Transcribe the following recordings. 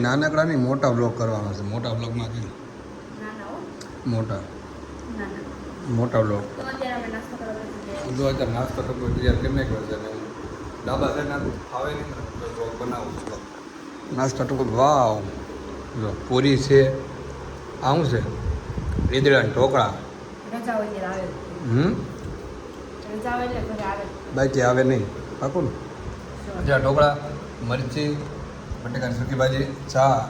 નહીં નાનકડા નહીં મોટા બ્લોગ કરવાનો છે. મોટા બ્લોગમાં હો. મોટા. મોટા બ્લોગ કરવા જો અત્યારે નાસ્તો કરવો તૈયાર કેમ કર્યો છે ડાબા સાઈડ ના ફાવે નહીં બ્લોગ બનાવું છું નાસ્તો ટૂંકો વાવ. જો પૂરી છે. આવું છે. ઈદડા ઢોકળા. હમ? બાકી આવે નહીં. પાકું ને? ઢોકળા મરચી બટેકાની સૂકી ભાજી ચા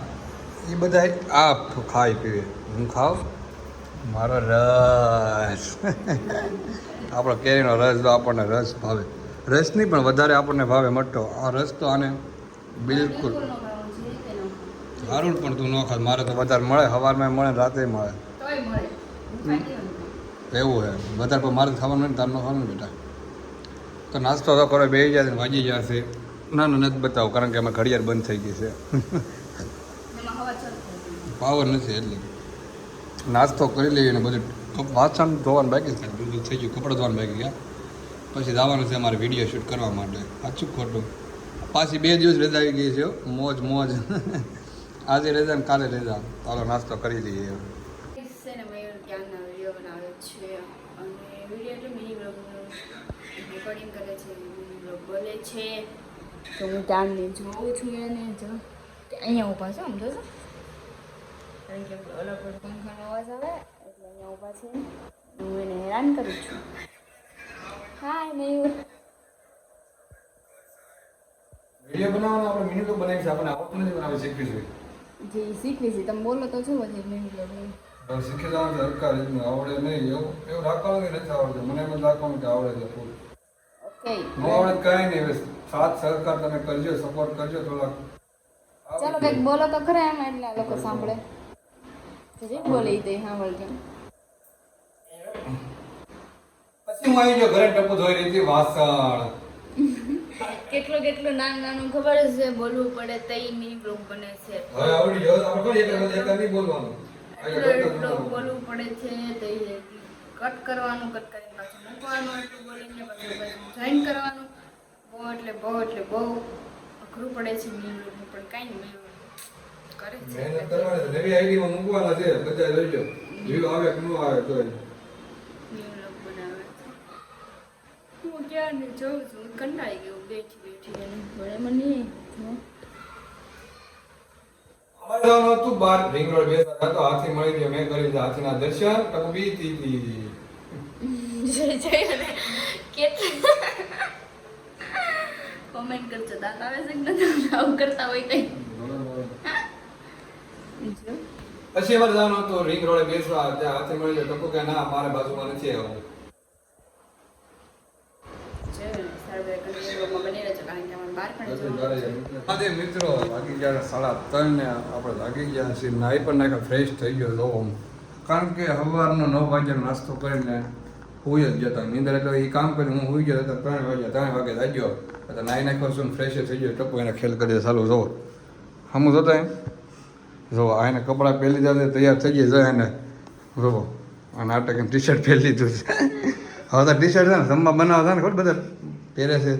એ બધા આ ખાઈ પીવે. હું ખાવ? મારો રસ. આપણો કેરીનો રસ તો આપણને રસ ભાવે. રસની પણ વધારે આપણને ભાવે મઠો આ રસ તો આને બિલકુલ. સારું પણ તું ન ખાય મારે તો વધારે મળે સવારમાં મળે રાતે મળે. હું. એવું છે વધારે પણ મારે ખાવાનું નહીં તાર ન ખાવાનું બેટા. તો નાસ્તો તો કરો બે જાય ભાજી જશે. ના ના નથી બતાવો કારણ કે અમે ઘડિયાળ બંધ થઈ ગઈ છે. પાવર નથી એટલે. નાસ્તો કરી લઈએ ને બધું વાસણ ધોવાનું બાકી છે. બધું થઈ ગયું કપડાં ધોવાનું બાકી ગયા. પછી જવાનું છે અમારે વીડિયો શૂટ કરવા માટે. સાચું ખોટું? પાછી બે દિવસ રજા આવી ગઈ છે મોજ મોજ. આજે રજા ને કાલે રજા. ચાલો નાસ્તો કરી લઈએ. રેકોર્ડિંગ કરે છે બોલે છે. તો હું ત્યાંની જોઉં છું એને જો. અહીંયા ઊભા છો આમ જોશો કારણ કે ઓલા પર પંખાનો અવાજ આવે એટલે અહીંયા ઊભા છે હું એને હેરાન કરું છું. હાય મયુર વીડિયો બનાવવાનો આપણે મિનિટો બનાવી છે આપણે આવડતું નથી બનાવી શીખવી છે જે શીખવી છે તમે બોલો તો છો પછી મિનિટો બ્લોગનું તો જવાનું છે હરકા આવડે નહીં એવું એવું રાખવાનું નથી આવડતું? મને એમ જ રાખવાનું કે આવડે છે ઓકે કઈ નહીં સાથ સહકાર તમે કરજો સપોર્ટ કરજો થોડાક. ચાલો કંઈક બોલો તો ખરા એમ એટલે લોકો સાંભળે. જે બોલે તે સાંભળજો પછી હું આવી ગયો ઘરે ટપુ ધોઈ રહી હતી વાસણ. કેટલું કેટલું નાનું નાનું ખબર છે બોલવું પડે તઈ મિની બ્લોગ બને છે. હવે આવડી ગયો આપણે એક એક એક નહીં બોલવાનું. એટલું બોલવું પડે છે તઈ કટ કરવાનું કટ પાછું મૂકવાનું એટલું બોલીને પાછું જોઈન કરવાનું. બહુ એટલે બહુ એટલે બહુ અઘરું પડે છે બ્લોગનું પણ કાંઈ નહીં કરે છે. મહેનત કરવાની નવી આઈડી મૂકવાના છે બધા લઈ વ્યૂ આવે કે ન આવે તો મિની બ્લોગ બનાવે છે. હું ક્યાં જોઉં છું કંટાળી ગયું બેઠી બેઠી. અને ભલે મને જો. અમારે જવાનું હતું બાર હાથી મળી ગયો. મેં કરી હાથીના દર્શન ટપુ બી તી જય જય અને કેટલા કોમેન્ટ કરજો. દાંત આવે છે કે નથી? આવું કરતા હોય તઈ પછી અમારે જવાનું હતું. રિંગ રોડે બેસવા. ત્યાં હાથે મળી જાય. ટપુ કે ના મારે બાજુમાં નથી આવું મિત્રો વાગી ગયા સાડા ત્રણ ને આપણે વાગી ગયા છીએ. નાઈ પણ નાખે ફ્રેશ થઈ ગયો જો કારણ કે સવારનો નવ વાગ્યા નાસ્તો કરીને હુઈ જ જતા નીંદર એટલે એ કામ કરી હું હોઈ ગયો હતા ત્રણ વાગ્યા ત્રણ વાગે જાગ્યો એટલે નાઈ નાખ્યો છું ફ્રેશ થઈ ગયો ટપો એને ખેલ કરી ચાલુ જો હમ જોતા એમ જો આ એને કપડાં પહેરી જાતે તૈયાર થઈ ગયા જાય એને જો આ નાટક એમ ટી શર્ટ પહેરી લીધું છે હવે તો ટી શર્ટ છે ને જમવા બનાવતા ને ખબર બધા પહેરે છે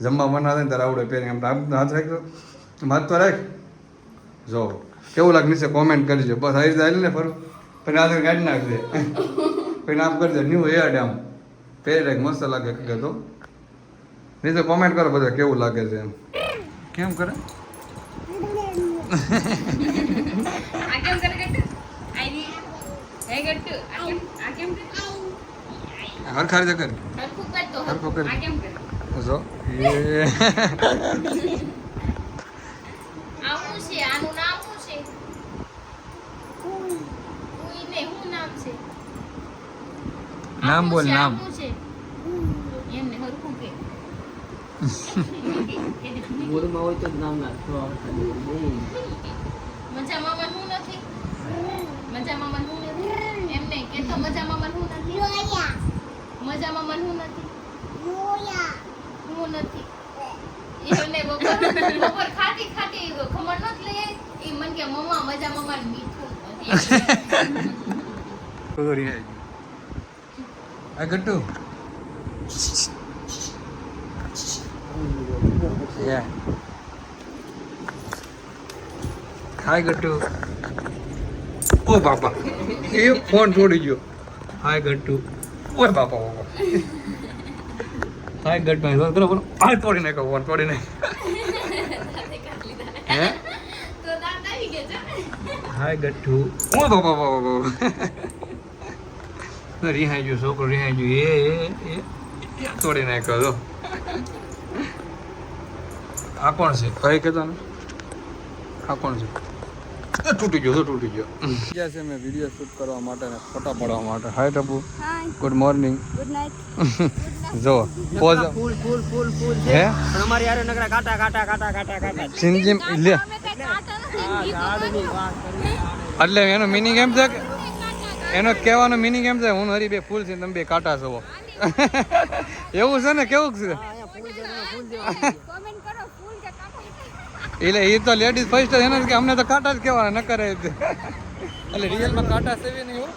જમવા બનાવતા ને તારે આવડે પહેરે એમ હાથ રાખ્યો હાથ તો રાખ જો કેવું લાગે નીચે કોમેન્ટ કરજો બસ આવી રીતે આવી ને ફરું પછી આ કાઢી નાખજે પછી આમ કરજો ન્યૂ હેડ આમ પહેરી રાખ મસ્ત લાગે કે તો નીચે કોમેન્ટ કરો બધા કેવું લાગે છે એમ કેમ કરે આ કેમ કરે ગટ્ટુ? આઈ હે ગટ્ટુ, આ કેમ આ કેમ કરે? હરખા રીતે કર હરખું કરતો હરખું કર. આ કેમ કરે? જો આવું શું છે કોઈ ને શું નામ છે નામ બોલ, નામ. કે? મૂળમાં હોય તો જ નામ નાખવા મજા મામા હું નથી? મજા મામા હું નથી? એમને કે તો મજા મામા હું નથી? મજા મામા હું નથી? હું નથી. એને બપોર બપોર ખાતી ખાતી ખમણ નત લઈ એ મને કે મમ્મા મજામાં મામા મીઠું નથી. આ ગટ્ટુ Yeah. હાય ગટ્ટુ ઓ બાપા એ ફોન છોડી ગયો. હાય ગટ્ટુ ઓય બાપા બાપા. હાય ગટ્ટુ હાય કરો બોલો હાય તોડી નાખો ફોન તોડી નાખ. હે તો દાંત આવી ગયા છે. હાય ગટ્ટુ ઓ બાપા બાપા બાપા. રિહાઈ ગયો છોકરો રિહાઈ ગયો એ એ તોડી નાખ્યો તો આ કોણ છે? કઈ કહેતો ને. આ કોણ છે? તૂટી ગયો તો તૂટી ગયો. જ્યાં છે મેં વીડિયો શૂટ કરવા માટે ને ફોટા પાડવા માટે. Hi Tapu good morning good night જો પોઝ. ફૂલ ફૂલ ફૂલ ફૂલ હે? પણ અમારી યાર નકરા કાટા કાટા કાટા કાટા કાટા સિંજીમ લે. એટલે એનો મિનિંગ એમ છે કે એનો કહેવાનો મિનિંગ એમ છે હું હરી બે ફૂલ છે તમે બે કાંટા છો. એવું છે ને, કેવું છે? એટલે એ તો લેડીઝ ફર્સ્ટ એને કે, અમને તો કાંટા જ કહેવાના ન કરે એટલે રિયલમાં કાંટા સેવી નહીં હો.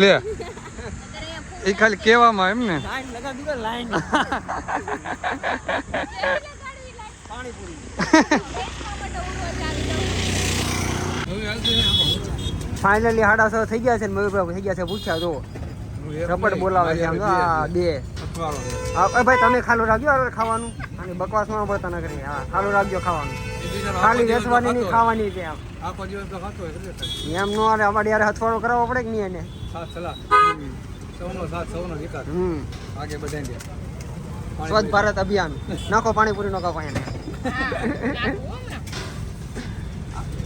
લે. એ ખાલી કહેવામાં એમ ને. લાઈન. ફાઇનલી સાડા છ થઈ ગયા છે ને મયુરભાઈ થઈ ગયા છે પૂછ્યા જો રપડ બોલાવે છે તો બે હા ભાઈ તમે ખાલું રાખજો ખાવાનું? અને બકવાસમાં પડતા ન કરી હા ખાલું રાખજો ખાવાનું. ખાલી વેચવાની નહીં ખાવાની છે તો. એમ નો અરે અમારે યાર હથવાડો કરાવવો પડે કે નહીં એને? સ્વચ્છ ભારત અભિયાન. નાખો પાણીપુરી નો કાપો એને.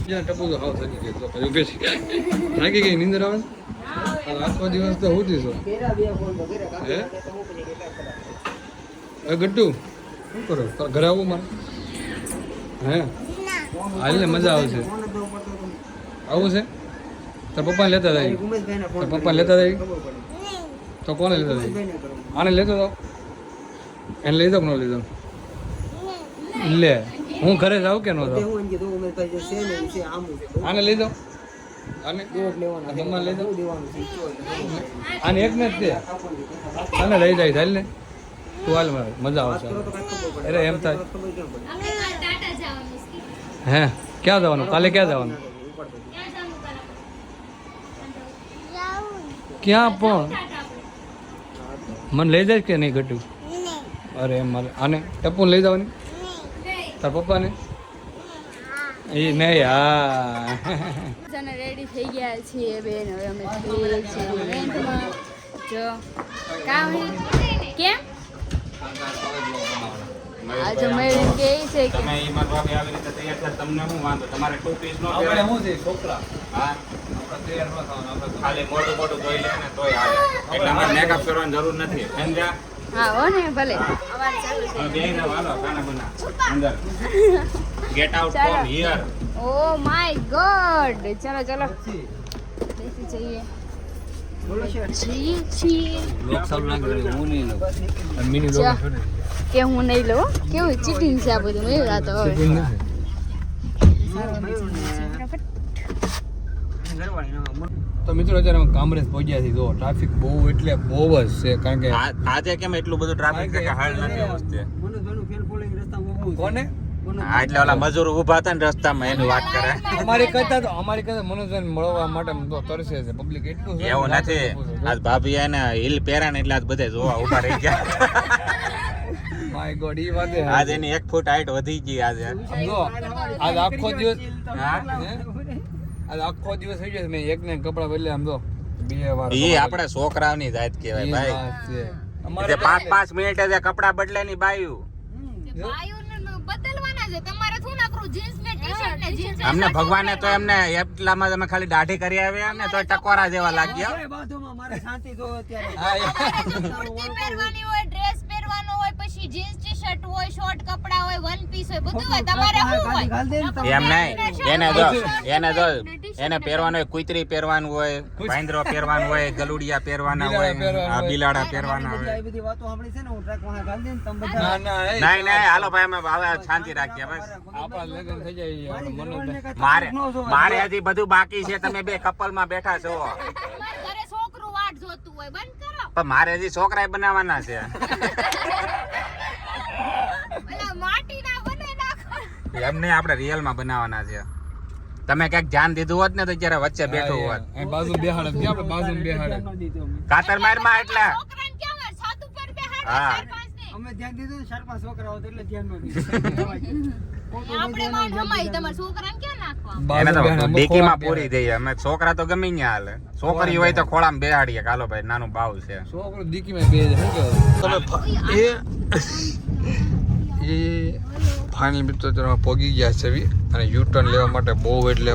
જ્યાં ટપુ તો હાવ થકી ગયો. તો દિવસ તો છો હે? એ ગટ્ટુ, શું કરો? ઘરે આવું મારે. હે? હાલ ને મજા આવશે આવું છે? તાર પપ્પાને લેતા જાય તાર પપ્પાને લેતા જાય તો કોને લેતા જાય આને લેતો જાઓ. એને લઈ જાવ ન લઈ જાઓ? લે હું ઘરે જાઉં કે ન જાઉં? આને લઈ જાઓ આને? આ મમ્માને લઈ જાઓ આને એક ને જ દે. આને લઈ જાય ચાલ ને. તું હાલ મારે મજા આવશે અરે એમ થાય. અમે ટાટા જવાનું છે હે ક્યાં જવાનું? કાલે ક્યાં જવાનું? ક્યાં જવાનું કાલે ક્યાં પણ? મને લઈ જાય કે નહીં ઘટ્યું? અરે એમ મારે. આને ટપુ લઈ જવાની? તાર પપ્પાને? એ નહીં હા. જને રેડી થઈ ગયા છીએ બેન હવે અમે જઈએ છીએ રેન્ટમાં જો. કામ કેમ? આજે મેં કહે છે કે તમે ઈ મારા ભાભી આવી રીતે તૈયાર તમને હું વાંધો? તમારે ટુ પીસ નો આપણે પહેરાય? છે છોકરા? હા? આપણે તૈયાર ન થવાનું આપણે ખાલી મોટું મોટું ધોઈ લે ને તોય હાલે. એટલે અમારે મેકઅપ કરવાની જરૂર નથી. સમજ્યા? હા હો ને ભલે. ચાલુ છે હવે બેહીને વાલો કાના બના અંદર. ગેટ આઉટ ચાલો. From here oh my God ચલો. ચલો બેસી જઈએ. કે હું નહીં લઉં કેવું ચીટિંગ છે આ બધું? મેં રાતો હવે. તો મિત્રો અત્યારે અમે કામરેજ પહોંચ્યા છીએ. જો ટ્રાફિક બહુ એટલે બહુ જ છે કારણ કે આજે કેમ એટલું બધું ટ્રાફિક છે કે હાલ નથી વસ્તી કોને? હા એટલે ઓલા મજૂર ઊભા હતા ને રસ્તામાં એની વાત કરે. અમારી કરતા તો અમારી કરતા મનોજન મળવા માટે તો તરસે છે. પબ્લિક એટલું એવું નથી. આજ ભાભી એને હિલ પહેરા ને એટલે આજ બધે જોવા ઊભા રહી ગયા. માય ગોડ ઈ વાત છે. એની એક ફૂટ હાઈટ વધી ગઈ આજે. આજ આખો દિવસ હા? આખો દિવસ થઈ ગયો મેં એકને કપડા બદલે આમ તો બે વાર એ આપણે છોકરાઓની જાત કહેવાય ભાઈ. અમારે પાંચ પાંચ મિનિટે જે કપડા બદલે ની બાયું. બાયોને બદલવાના છે. તમારે શું નાખવું જીન્સ ને ટી-શર્ટ ને જીન્સ અમને ભગવાને તો એમને એટલામાં તમે ખાલી દાઢી કરી આવ્યા ને તો ટકોરા જેવા લાગ્યા. મારે શાંતિ જો અત્યારે પહેરવાની હોય ડ્રેસ પહેરવાનો હોય પછી જીન્સ ટી-શર્ટ હોય શોર્ટ કપડા હોય વન પીસ હોય બધું હોય તમારે શું હોય? ઘાલ દે ને તમે. એમ નહીં એને જો એને જો એને પહેરવાનું હોય કુતરી પહેરવાનું હોય ભાઈન્દ્રો પહેરવાનું હોય ગલુડિયા પહેરવાના હોય બિલાડા પહેરવાના હોય. બિલાડા પહેરવાના બધી હોય વાતો સાંભળી છે ને હું ટ્રક વાળા ઘાલ દે તમે બધા ના ના નહીં નહીં હાલો ભાઈ અમે હવે શાંતિ રાખીએ બસ. આપણા લગ્ન થઈ જાય મારે મારે હજી બધું બાકી છે તમે બે કપલમાં બેઠા છો. ઘરે છોકરું જોતું હોય બંધ કરો. પણ મારે હજી છોકરાએ બનાવવાના છે. પેલા માટીના બને નાખો. એમને આપણે રિયલમાં બનાવવાના છે. તમે ક્યાંક ધ્યાન દીધું હોત ને તો અત્યારે વચ્ચે બેઠું હોત. બાજુ બેહાડે ક્યાં આપણે બાજુ બેહાડે. કાતર મારમાં એટલે. છોકરાને કેમ હોય? ઉપર બેહાડે હા. અમે ધ્યાન દીધું ચાર પાંચ છોકરા હોત એટલે ધ્યાન ન દીધું. માં પૂરી થઈ અમે છોકરા તો ગમે હાલે. છોકરી હોય તો ખોળામાં બેહાડીએ. કાલો ભાઈ નાનું ભાવ છે. છોકરો દીકીમાં બે છે શું કહેવાય તમે એ એ ફાઇનલ મિત્રો તેમાં પોગી ગયા છે અને યુ ટર્ન લેવા માટે બહુ એટલે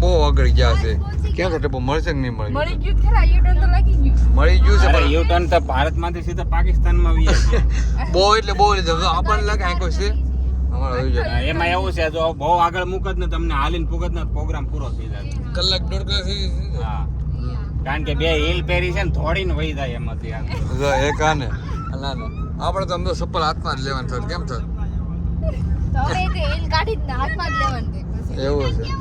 બહુ આગળ ગયા છે. ક્યાં તો ટેપો મળશે કે નહીં મળે? મળી ગયું ખરા યુટર્ન તો લાગી ગયું. મળી ગયું છે પણ યુ ટર્ન તો ભારતમાંથી સીધા પાકિસ્તાનમાં વી બહુ એટલે બહુ એટલે આપણને લાગે કોઈ છે. એમાં એવું છે જો બહુ આગળ મૂકત ને તમને હાલીને ફૂકત ને પ્રોગ્રામ પૂરો થઈ જાય. કલાક દોઢ કલાક થઈ હા. કારણ કે બે હિલ પહેરી છે ને થોડીને વહી જાય એમાંથી આ. જો એક આને ને ના ના. આપણે તો અમને તો સપ્પલ હાથમાં જ લેવાનું થયું કેમ થયું? તો હવે તે હિલ કાઢી જ ને હાથમાં જ લેવાનું તે પછી. એવું છે. ને?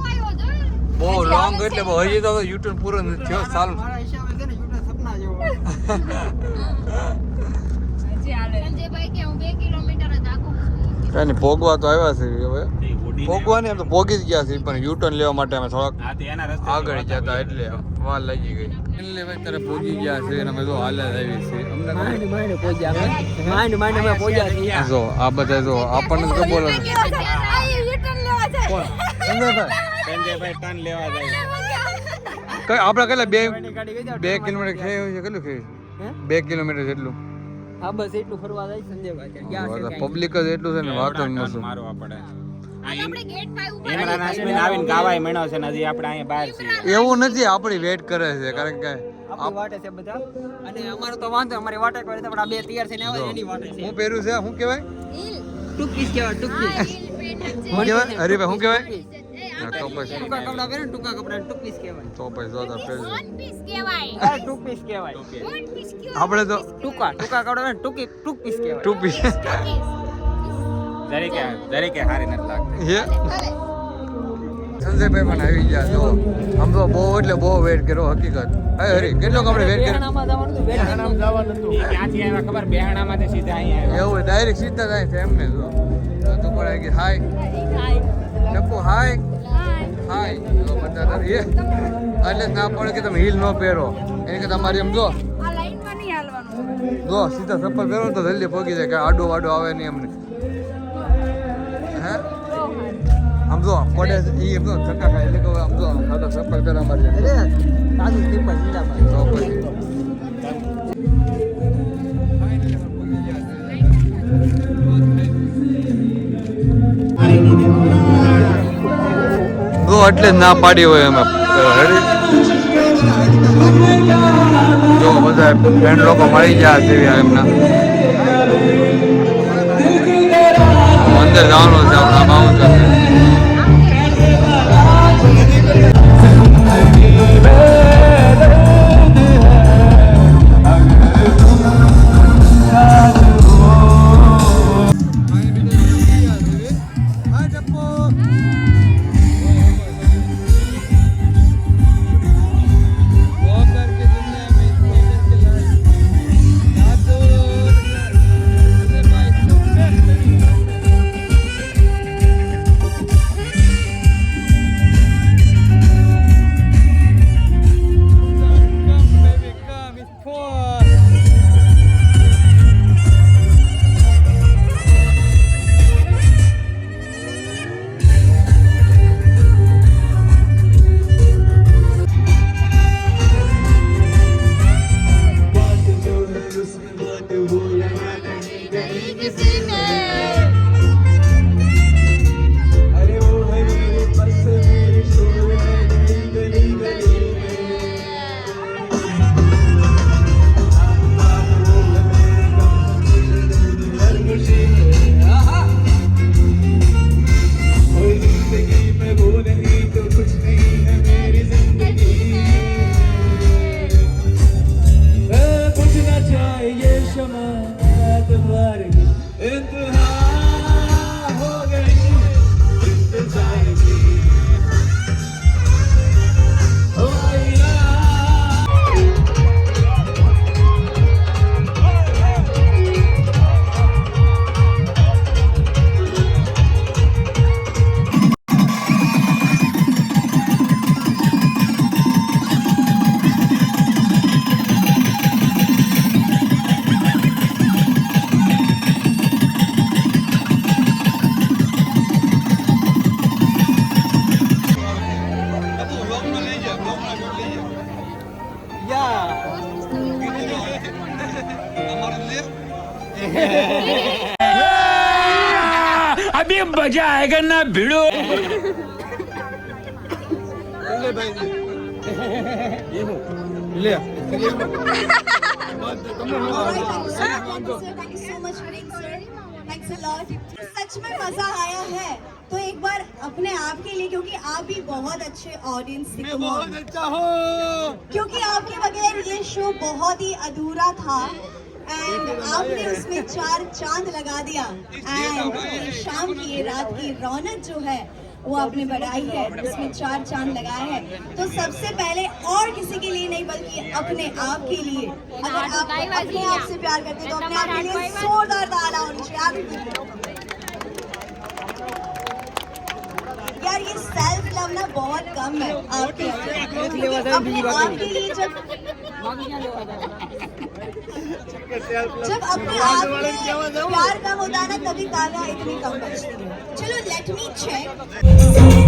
બહુ લોંગ એટલે બહુ હજી તો યુટ્યુબ પૂરો નથી થયો સારું મારા હિસાબે છે ને છૂટા સપના જેવો. સંજયભાઈ કે હું બે કિલોમીટર. કઈ નહીં ભોગવા તો આવ્યા છે હવે. ભોગવા નહીં એમ તો ભોગી જ ગયા છે પણ યુટર્ન લેવા માટે અમે થોડાક આગળ ગયા એના રસ્તે આગળ જતા એટલે વાર લાગી ગઈ. એટલે ભાઈ તારે ગયા છે અને અમે જો હાલે જ આવી છે અમને માંડ માંડ પોજ્યા માંડ માંડ અમે પહોંચ્યા છીએ. જો આ બધા જો આપણને તો બોલો આ યુટર્ન લેવા જાય. સંજયભાઈ સંજયભાઈ લેવા જાય કઈ આપણે કેટલા બે બે કિલોમીટર ખેયું છે કેટલું ખેયું હે? બે કિલોમીટર જેટલું. હા બસ એટલું ફરવા જાય સંજયભાઈ ગયા છે પબ્લિક જ એટલું છે ને વાત જ એવડા મારવા પડે. ને એવું નથી આપણી વેટ કરે છે કારણ કે આપણી વાટે છે બધા. અને અમારો તો વાંધો અમારી વાટે કોઈ રીતે બે તૈયાર થઈને આવે એની વાટે છે. હું પહેર્યું છે શું કહેવાય? હિલ. કહેવાય હા, કહેવાય? હરીભાઈ શું હા, તો પછી ટૂંકા કપડા પહેરે ટૂંકા કપડા ટૂંકીસ કહેવાય. તો પછી જો તો પહેરજો. કહેવાય. આ ટૂંકીસ કહેવાય. કહેવાય. આપણે તો ટૂંકા ટૂંકા કપડા પહેરે ને ટૂંકી ટૂંકીસ કહેવાય. Two piece. દરેકે જરીકે હારી નથી લાગતી. હે? સંજયભાઈ પણ આવી ગયા જો આમ તો બહુ એટલે બહુ વેટ કર્યો હકીકત. અરે હરી કેટલો આપણે વેટ કર્યો? બેહાણામાં જવાનું હતું, બેહાણામાં. જવાનું હતું. ઈ ક્યાંથી આવ્યા ખબર? બેહાણામાંથી સીધા અહીંયા આવ્યા. એવું ડાયરેક્ટ સીધા જાય છે એમને જો તો તું પણ ગઈ હાય ટપ્પુ હાય તારે એટલે ના પડે કે તમે હીલ ન પહેરો. એને કે તમારી એમ જો આ લાઈનમાં નહીં હાલવાનું. જો સીધા ચપ્પલ પહેરો તો જલ્દી પહોંચી જાય કે આડો વાડો આવે નહીં એમને. હે? આમ જો પડે છે એમ જો ધક્કા ખાય એટલે કહું આમ જો આ તો ચપ્પલ પહેરા મારી જો એટલે જ ના પાડી હોય અમે જો બધા ફ્રેન્ડ લોકો મળી ગયા તેવી એમના. અંદર જવાનું अभी मज़ा आएगा ना भिड़ो। ले सच में मज़ा आया है। तो एक बार अपने आप के लिए क्योंकि आप भी बहुत अच्छे ऑडियंस मैं बहुत अच्छा हूँ। क्योंकि आपके बगैर ये शो बहुत ही अधूरा था। एंड आपने उसमें चार चाँद लगा दिया। एंड शाम की ये रात की रौनक जो है वो आपने बढ़ाई है उसमें चार चाँद लगाए हैं। तो सबसे पहले और किसी के लिए नहीं बल्कि अपने आप के लिए। अगर आप अपने आप से प्यार करते तो अपने आप के लिए जोरदार ताला होनी चाहिए यार ये सेल्फ लव ना बहुत कम है। आपके अपने आप के लिए जब जब अपने आप में प्यार कम होता है ना तभी तालियां इतनी कम बजती है चलो लेट मी चेक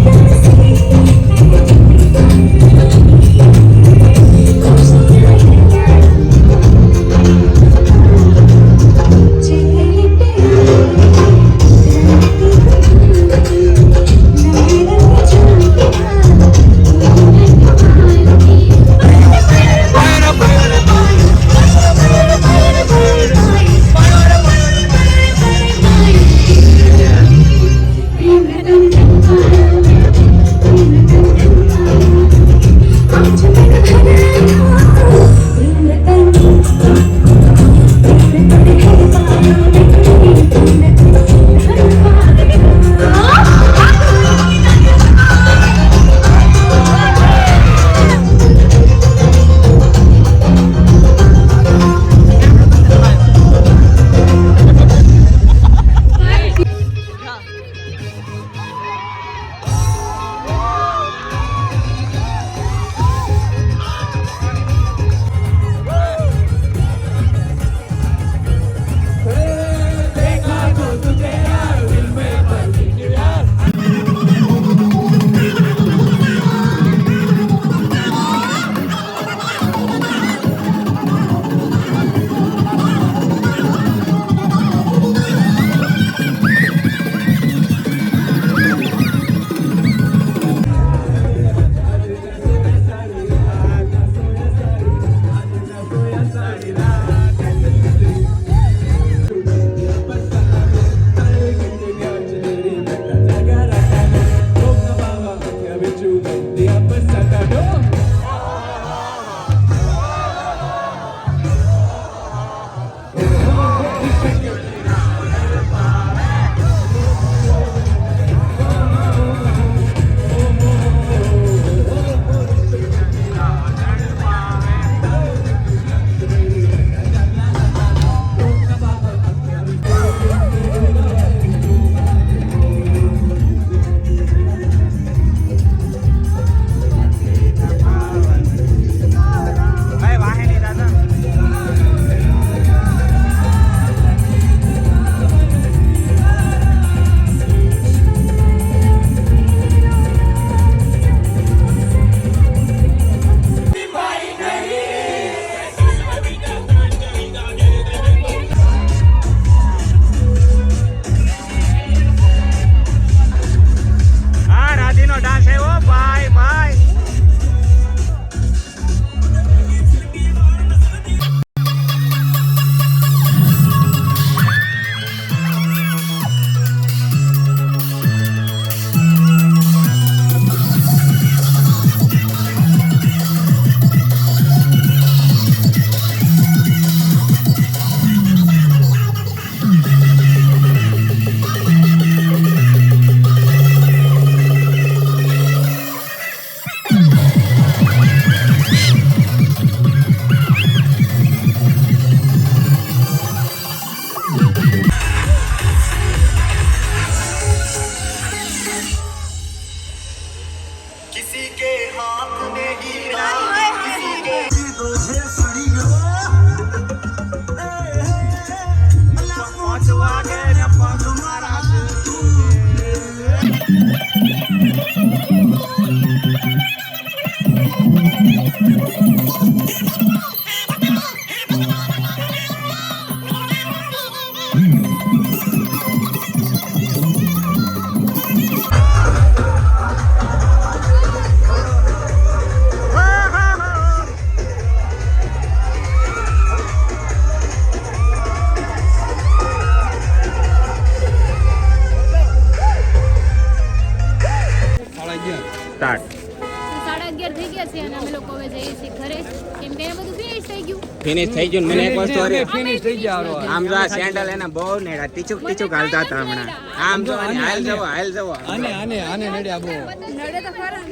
ફિનિશ થઈ ગયું મને એક વસ્તુ અરે ફિનિશ થઈ ગયા. આમ જો આ સેન્ડલ એના બહુ નેડા ટીચુક ટીચુક હાલતા હતા હમણાં. આમ જો આને હાલ જવો હાલ જવો. આને આને આને નડ્યા બહુ. નડે તો ખરા.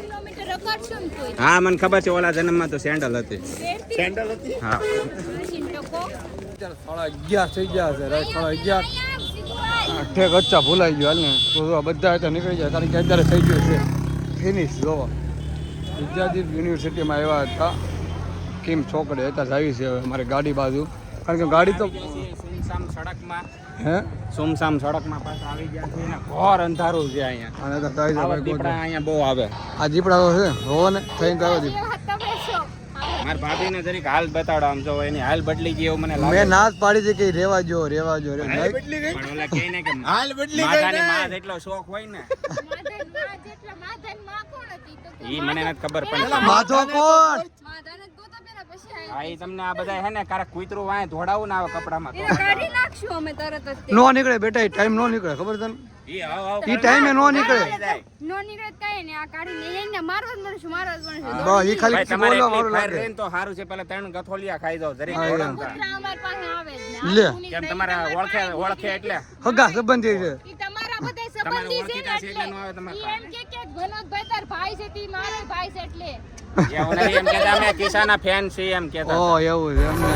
હા મને ખબર છે ઓલા જન્મમાં તો સેન્ડલ હતી. સેન્ડલ હતી? હા. સાડા અગિયાર થઈ ગયા છે રાત સાડા અગિયાર. ઠેક અચ્છા ભૂલાઈ ગયો હાલ ને. તો બધા હતા નીકળી જાય કારણ કે અત્યારે થઈ ગયું છે. ફિનિશ જોવો. વિદ્યાદીપ યુનિવર્સિટીમાં આવ્યા હતા. કિમ છોકરે હતા આવી છે હવે અમારી ગાડી બાજુ. કારણ કે ગાડી તો સુમસામ સડકમાં. હે? સુમસામ સડકમાં પાછા આવી ગયા છે ને ઘોર અંધારું છે અહીંયા. અને તો થાય જાય ભાઈ દીપડા અહીંયા બહુ આવે. આ દીપડા તો છે હોવો ને થઈને ગયો આવ્યો દીપ આવ્યો હતા બેસો મારા ભાભીને જરીક હાલ બતાડો આમ જો એની હાલ બદલી ગઈ એવું મને લાગે. મેં ના જ પાડી છે કે રેવા જો રેવા જો રે નહીં. પણ ઓલા કહે ને કે હાલ બદલી ગઈ માથાની માં એટલો શોખ હોય ને. માધનમાં જેટલા માધનમાં કોણ હતી? તો ઈ મને નથી ખબર પણ માધો કોણ? આ ઈ તમને આ બધા હે ને કારક કૂતરું વાય ધોડાવું ના આવે કપડામાં કાઢી નાખશું અમે તરત જ નો નીકળે બેટા ટાઈમ નો નીકળે ખબર તને? ઈ ટાઈમે નો નીકળે. નો નીકળે કઈ ને આ કાઢીને એને મારવા જ મળશું મારવા જ મળશું બસ ઈ ખાલી બોલવા મારું લાગે. તો સારું છે પેલા ત્રણ ગથોલિયા ખાઈ દો જરી હા, પાસે આવે લે. કેમ તમારા ઓળખે ઓળખે એટલે. હગા સંબંધી છે. તમારા સંબંધી છે ને એટલે. એમ કે કે ભનોતભાઈ તાર ભાઈ છે તી મારો ભાઈ છે એટલે. એવું એમ કહેતા અમે કિસાના ફેન છીએ એમ કેતા ઓ એવું છે એમને